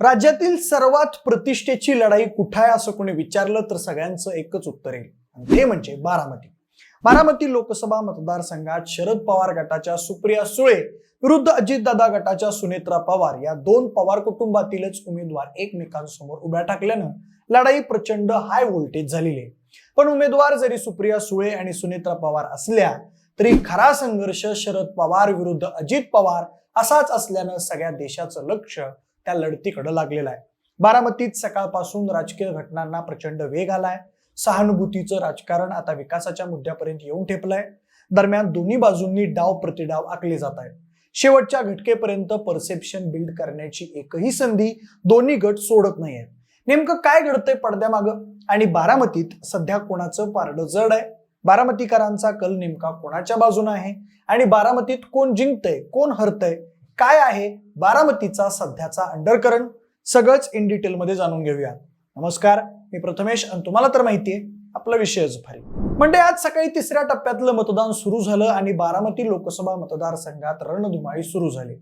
राज्यातील सर्वात प्रतिष्ठेची लढाई कुठं आहे असं कोणी विचारलं तर सगळ्यांचं एकच उत्तर येईल. आणि ते म्हणजे बारामती. बारामती लोकसभा मतदारसंघात शरद पवार गटाच्या सुप्रिया सुळे विरुद्ध अजितदादा गटाच्या सुनेत्रा पवार या दोन पवार कुटुंबातीलच उमेदवार एकमेकांसमोर उभ्या टाकल्यानं लढाई प्रचंड हाय व्होल्टेज झालेली आहे. पण उमेदवार जरी सुप्रिया सुळे आणि सुनेत्रा पवार असल्या तरी खरा संघर्ष शरद पवार विरुद्ध अजित पवार असाच असल्यानं सगळ्या देशाचं लक्ष त्या लढतीकडे लागलेला आहे. बारामतीत सकाळपासून राजकीय घटनांना प्रचंड वेग आलाय. सहानुभूतीचं राजकारण आता विकासाच्या मुद्द्यापर्यंत येऊन ठेपलंय. दरम्यान दोन्ही बाजूंनी डाव प्रतिडाव आखले जात आहेत. शेवटच्या घटकेपर्यंत परसेप्शन बिल्ड करण्याची एकही संधी दोन्ही गट सोडत नाहीयेत नेमकं काय घडतंय पडद्यामागं? आणि बारामतीत सध्या कोणाचं पारडं जड आहे? बारामतीकरांचा कल नेमका कोणाच्या बाजूने आहे? आणि बारामतीत कोण जिंकतंय कोण हरतंय? काय आहे बारामतीचा सध्याचा अंडरकरण? सगळंच इन डिटेलमध्ये जाणून घेऊया. नमस्कार मी प्रथमेश आणि तुम्हाला तर माहितीये आपला विषयच भारी म्हणजे आज सकाळी तिसऱ्या टप्प्यातलं मतदान सुरू झालं आणि बारामती लोकसभा मतदारसंघात रणधुमाळी सुरू झाली.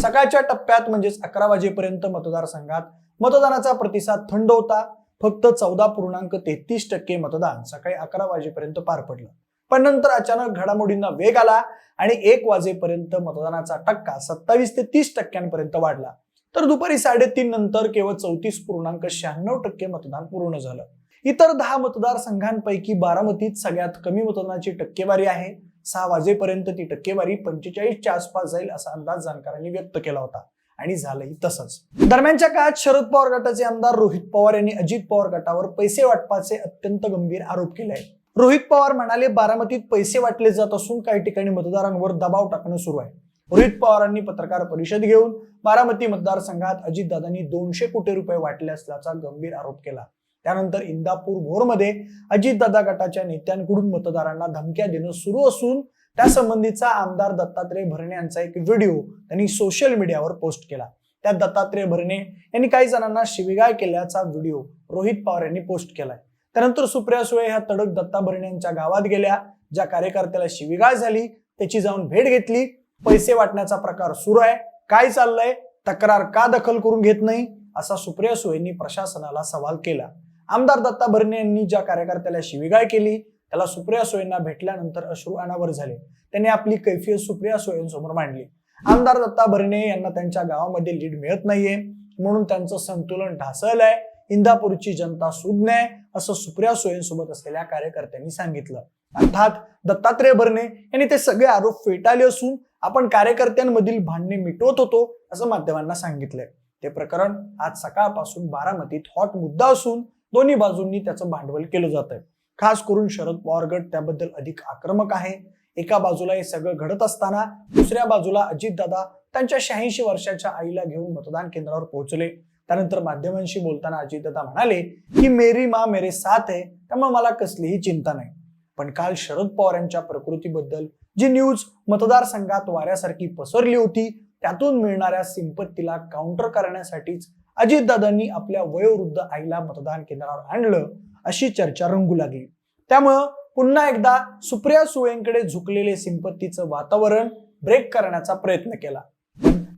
सकाळच्या टप्प्यात म्हणजेच अकरा वाजेपर्यंत मतदारसंघात मतदानाचा प्रतिसाद थंड होता. फक्त चौदा पूर्णांक तेहतीस टक्के मतदान सकाळी अकरा वाजेपर्यंत पार पडलं. पण नंतर अचानक घडामोडींना वेग आला आणि एक वाजेपर्यंत मतदानाचा टक्का सत्तावीस ते तीस टक्क्यांपर्यंत वाढला. तर दुपारी साडेतीन नंतर केवळ चौतीस पूर्णांक शहाण्णव टक्के मतदान पूर्ण झालं. इतर दहा मतदारसंघांपैकी बारामतीत सगळ्यात कमी मतदानाची टक्केवारी आहे. सहा वाजेपर्यंत ती टक्केवारी पंचेचाळीसच्या आसपास जाईल असा अंदाज जाणकारांनी व्यक्त केला होता. आणि झालंही तसंच. दरम्यानच्या काळात शरद पवार गटाचे आमदार रोहित पवार यांनी अजित पवार गटावर पैसे वाटपाचे अत्यंत गंभीर आरोप केले आहेत. रोहित पवार म्हणाले बारामतीत पैसे वाटले जात असून काही ठिकाणी मतदारांवर दबाव टाकणं सुरू आहे. रोहित पवारांनी पत्रकार परिषद घेऊन बारामती मतदारसंघात अजितदादांनी दोनशे कोटी रुपये वाटले असल्याचा गंभीर आरोप केला. त्यानंतर इंदापूर भोरमध्ये अजितदादा गटाच्या नेत्यांकडून मतदारांना धमक्या देणं सुरू असून त्यासंबंधीचा आमदार दत्तात्रय भरणे यांचा एक व्हिडिओ त्यांनी सोशल मीडियावर पोस्ट केला. त्यात दत्तात्रय भरणे यांनी काही जणांना शिविगाळ केल्याचा व्हिडिओ रोहित पवार यांनी पोस्ट केलाय. त्यानंतर सुप्रिया सुळे ह्या तडक दत्ता भरणे यांच्या गावात गेल्या. ज्या कार्यकर्त्याला शिविगाळ झाली त्याची जाऊन भेट घेतली. पैसे वाटण्याचा प्रकार सुरू आहे. काय चाललंय? तक्रार का दखल करून घेत नाही? असा सुप्रिया सुळेंनी प्रशासनाला सवाल केला. आमदार दत्ता भरणे यांनी ज्या कार्यकर्त्याला शिविगाळ केली त्याला सुप्रिया सुळेंना भेटल्यानंतर अश्रू अनावर झाले. त्यांनी आपली कैफियत सुप्रिया सुळेंसमोर मांडली. आमदार दत्ता भरणे यांना त्यांच्या गावामध्ये लीड मिळत नाहीये. म्हणून त्यांचं संतुलन ढासळलंय. इंदापूरची जनता सुज्ञ आहे असं सुप्रिया सुळेंसोबत असलेल्या कार्यकर्त्यांनी सांगितलं. अर्थात दत्तात्रय भरणे यांनी ते सगळे आरोप फेटाळले असून आपण कार्यकर्त्यांमधील भांडणे मिटवत होतो असं माध्यमांना सांगितलंय. ते प्रकरण आज सकाळपासून बारामतीत हॉट मुद्दा असून दोन्ही बाजूंनी त्याचं भांडवल केलं जात आहे खास करून शरद पवार गट त्याबद्दल अधिक आक्रमक आहे. एका बाजूला हे सगळं घडत असताना दुसऱ्या बाजूला अजितदादा त्यांच्या शहाऐंशी वर्षाच्या आईला घेऊन मतदान केंद्रावर पोहोचले. त्यानंतर माध्यमांशी बोलताना अजितदादा म्हणाले की मेरी मा मेरे साथ आहे त्यामुळे मला कसलीही चिंता नाही. पण काल शरद पवार यांच्या प्रकृतीबद्दल जी न्यूज मतदारसंघात वाऱ्यासारखी पसरली होती त्यातून मिळणाऱ्या सिंपत्तीला काउंटर करण्यासाठीच अजितदादांनी आपल्या वयोवृद्ध आईला मतदान केंद्रावर आणलं अशी चर्चा रंगू लागली. त्यामुळं पुन्हा एकदा सुप्रिया सुळेंकडे झुकलेले सिंपत्तीचं वातावरण ब्रेक करण्याचा प्रयत्न केला.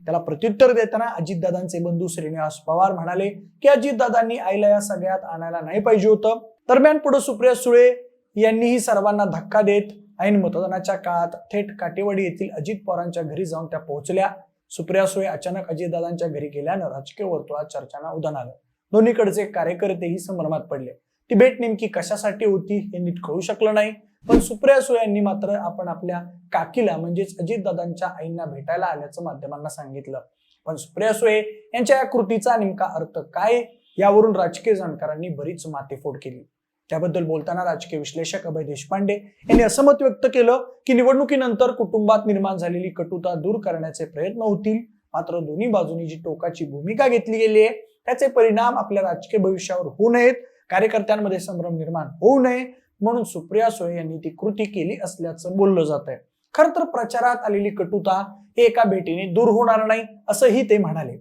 त्याला प्रत्युत्तर देताना अजितदादांचे बंधू श्रीनिवास पवार म्हणाले की अजितदादांनी आईला या सगळ्यात आणायला नाही पाहिजे होतं. दरम्यान पुढे सुप्रिया सुळे यांनीही सर्वांना धक्का देत ऐन मतदानाच्या काळात थेट काटेवाडी येथील अजित पवारांच्या घरी जाऊन त्या पोहोचल्या. सुप्रिया सुळे अचानक अजितदादांच्या घरी गेल्यानं राजकीय वर्तुळात चर्चांना उदान आलं. दोन्हीकडचे कार्यकर्तेही संभ्रमात पडले. ती भेट नेमकी कशासाठी होती हे नीट कळू शकलं नाही. पण सुप्रिया सुळे यांनी मात्र आपण आपल्या काकीला म्हणजेच अजितदादांच्या आईंना भेटायला आल्याचं माध्यमांना सांगितलं. पण सुप्रिया सुळे यांच्या या कृतीचा नेमका अर्थ काय? यावरून राजकीय जाणकारांनी बरीच मातेफोड केली. त्याबद्दल बोलताना राजकीय विश्लेषक अभय देशपांडे यांनी असं मत व्यक्त केलं की निवडणुकीनंतर कुटुंबात निर्माण झालेली कटुता दूर करण्याचे प्रयत्न होतील. मात्र दोन्ही बाजूनी जी टोकाची भूमिका घेतली गेली आहे त्याचे परिणाम आपल्या राजकीय भविष्यावर होऊ नयेत. कार्यकर्त्यांमध्ये संभ्रम निर्माण होऊ नये म्हणून सुप्रिया सुळे यांनी ती कृती केली असल्याचं बोललं जात आहे खर तर प्रचारात आलेली कटुता हे एका भेटीने दूर होणार नाही असंही ते म्हणाले.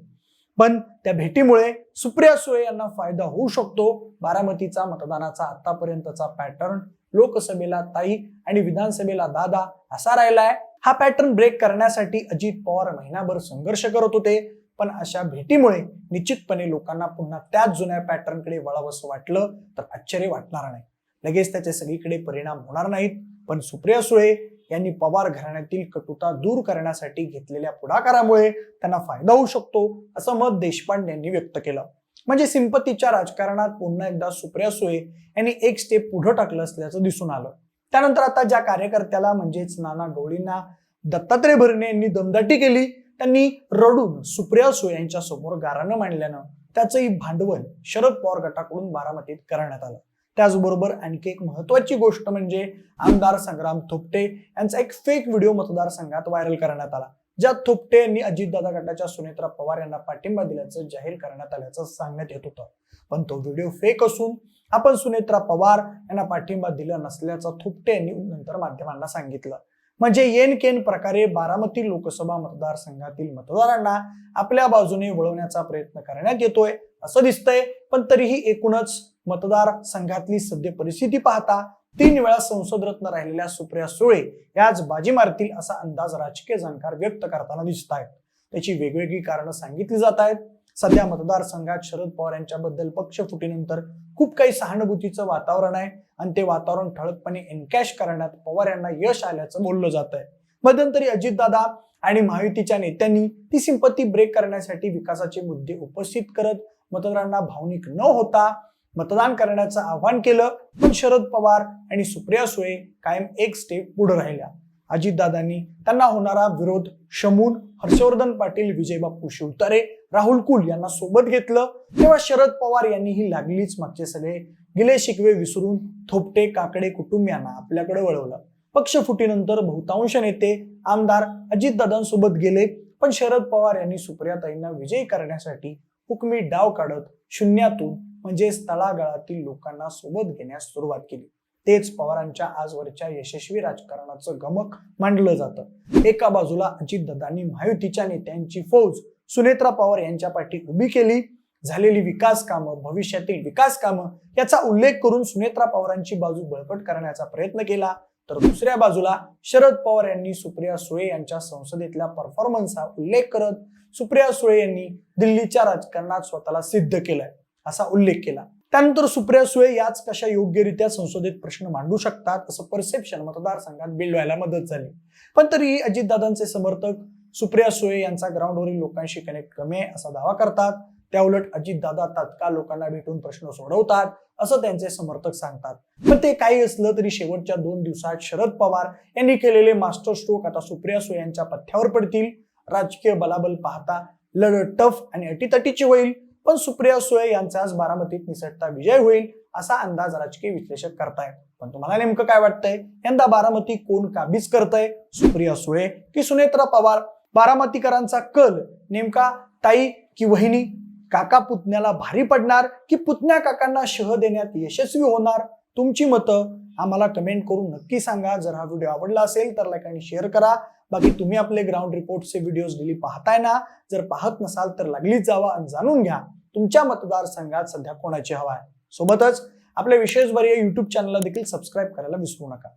पण त्या भेटीमुळे सुप्रिया सुळे यांना फायदा होऊ शकतो. बारामतीचा मतदानाचा आतापर्यंतचा पॅटर्न लोकसभेला ताई आणि विधानसभेला दादा असा राहिलाय. हा पॅटर्न ब्रेक करण्यासाठी अजित पवार महिनाभर संघर्ष करत होते. पण अशा भेटीमुळे निश्चितपणे लोकांना पुन्हा त्याच जुन्या पॅटर्नकडे वळावंसं वाटलं तर आश्चर्य वाटणार नाही. लगेच त्याचे सगळीकडे परिणाम होणार नाहीत. पण सुप्रिया सुळे यांनी पवार घराण्यातील कटुता दूर करण्यासाठी घेतलेल्या पुढाकारामुळे त्यांना फायदा होऊ शकतो असं मत देशपांडे यांनी व्यक्त केलं. म्हणजे सिंपतीच्या राजकारणात पुन्हा एकदा सुप्रिया सुळे यांनी एक स्टेप पुढे टाकलं असल्याचं दिसून आलं. त्यानंतर आता ज्या कार्यकर्त्याला म्हणजेच नाना डोळींना दत्तात्रय भरणे यांनी दमदाटी केली. त्यांनी रडून सुप्रिया सुळे यांच्या समोर गारानं मांडल्यानं त्याचंही भांडवल शरद पवार गटाकडून बारामतीत करण्यात आलं. त्याचबरोबर आणखी एक महत्वाची गोष्ट म्हणजे आमदार संग्राम थोपटे यांचा एक फेक व्हिडिओ मतदारसंघात व्हायरल करण्यात आला. ज्यात थोपटे यांनी अजितदादा गटाच्या सुनेत्रा पवार यांना पाठिंबा दिल्याचं जाहीर करण्यात आल्याचं सांगण्यात येत होतं. पण तो व्हिडिओ फेक असून आपण सुनेत्रा पवार यांना पाठिंबा दिला नसल्याचं थोपटे यांनी नंतर माध्यमांना सांगितलं. म्हणजे येन केन प्रकारे बारामती लोकसभा मतदारसंघातील मतदारांना आपल्या बाजूने वळवण्याचा प्रयत्न करण्यात येतोय असं दिसतंय. पण तरीही एकूणच मतदार संघातली सद्य परिस्थिती पाहता तीन वेळा संसद रत्न राहिलेल्या सुप्रिया सुळे याच बाजी मारतील असा अंदाज राजकीय जाणकार व्यक्त करताना दिसत आहेत त्याची वेगवेगळी कारणं सांगितली जात आहेत सध्या मतदारसंघात शरद पवार यांच्याबद्दल पक्ष फुटीनंतर खूप काही सहानुभूतीचं वातावरण आहे. आणि ते वातावरण ठळकपणे एनकॅश करण्यात पवार यांना यश आल्याचं बोललं जात आहे मध्यंतरी अजितदादा आणि महायुतीच्या नेत्यांनी ती सिंपत्ती ब्रेक करण्यासाठी विकासाचे मुद्दे उपस्थित करत मतदारांना भावनिक न होता मतदान करण्याचं आवाहन केलं. पण शरद पवार आणि सुप्रिया सुळे कायम एक स्टेप पुढे राहिल्या. अजितदादांनी त्यांना होणारा विरोध शमून हर्षवर्धन पाटील विजयबापू शिवतारे राहुल कुल यांना सोबत घेतलं. तेव्हा शरद पवार यांनी ही लागलीच मागचे सगळे. गिले शिकवे विसरून थोपटे काकडे कुटुंबियांना आपल्याकडे वळवलं. पक्ष फुटीनंतर बहुतांश नेते आमदार अजितदादांसोबत गेले. पण शरद पवार यांनी सुप्रियाताईंना विजयी करण्यासाठी हुकमी डाव काढत शून्यातून म्हणजेच तळागाळातील लोकांना सोबत घेण्यास सुरुवात केली. तेच पवारांच्या आजवरच्या यशस्वी राजकारणाचं गमक मांडलं जातं. एका बाजूला अजितदादांनी महायुतीच्या नेत्यांची फौज सुनेत्रा पवार यांच्या पाठी उभी केली. झालेली विकास कामं भविष्यातील विकास कामं याचा उल्लेख करून सुनेत्रा पवारांची बाजू बळकट करण्याचा प्रयत्न केला. तर दुसऱ्या बाजूला शरद पवार यांनी सुप्रिया सुळे यांच्या संसदेतल्या परफॉर्मन्सचा उल्लेख करत सुप्रिया सुळे यांनी दिल्लीच्या राजकारणात स्वतःला सिद्ध केलंय असा उल्लेख केला. त्यानंतर सुप्रिया सुळे याच कशा योग्यरित्या संसदेत प्रश्न मांडू शकतात असं परसेप्शन मतदारसंघात बिल्ड व्हायला मदत झाली. पण तरीही अजितदादांचे समर्थक सुप्रिया सुळे यांचा ग्राउंडवरील लोकांशी कनेक्ट कमी आहे असा दावा करतात. त्याउलट अजितदादा तात्काळ लोकांना भेटून प्रश्न सोडवतात असं त्यांचे समर्थक सांगतात. पण ते काही असलं तरी शेवटच्या दोन दिवसात शरद पवार यांनी केलेले मास्टर स्ट्रोक आता सुप्रिया सुळे यांच्या पथ्यावर पडतील. राजकीय बलाबल पाहता लढत टफ आणि अटीतटीची होईल पण सुप्रिया सुळे यांचा आज बारामतीत निसटता विजय होईल असा अंदाज राजकीय विश्लेषक करतायत. पण तुम्हाला नेमकं काय वाटतंय? यंदा बारामती कोण काबीज करतय? सुप्रिया सुळे की सुनेत्रा पवार? बारामतीकरांचा कल नेमका ताई की वहिनी? काका पुतण्याला भारी पडणार की पुतण्या काकांना शह देण्यात यशस्वी होणार? तुमची मतं आम्हाला कमेंट करून नक्की सांगा. जर हा व्हिडिओ आवडला असेल तर लाईक आणि शेअर करा. बाकी तुम्ही आपले ग्राउंड रिपोर्टचे व्हिडिओज डेली पाहताय ना? जर पाहत नसाल तर लागलीच जावा आणि जाणून घ्या. तुमच्या मतदारसंघात सध्या कोणाची हवा आहे? सोबतच आपल्या विशेष बरी युट्यूब चॅनलला देखील सबस्क्राईब करायला विसरू नका.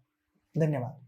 धन्यवाद.